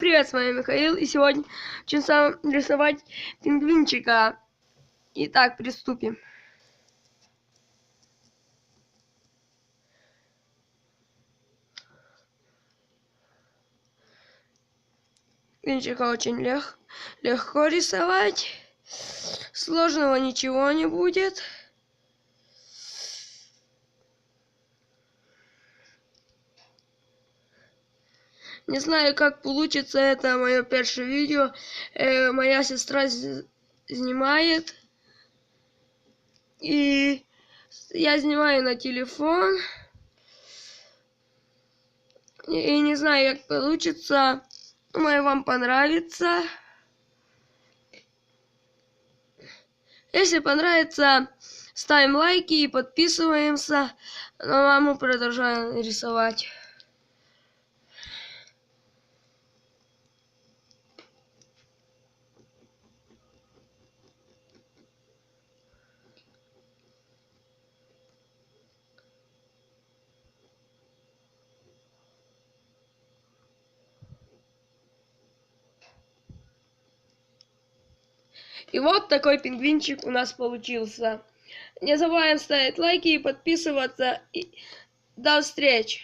Привет, с вами Михаил, и сегодня учимся рисовать пингвинчика. Итак, приступим. Пингвинчика очень лег легко рисовать, сложного ничего не будет. Не знаю, как получится, это мое первое видео. Э, моя сестра снимает. И я снимаю на телефон. И не знаю, как получится. Думаю, вам понравится. Если понравится, ставим лайки и подписываемся. Ну, а мы продолжаем рисовать. И вот такой пингвинчик у нас получился. Не забываем ставить лайки и подписываться. И до встречи!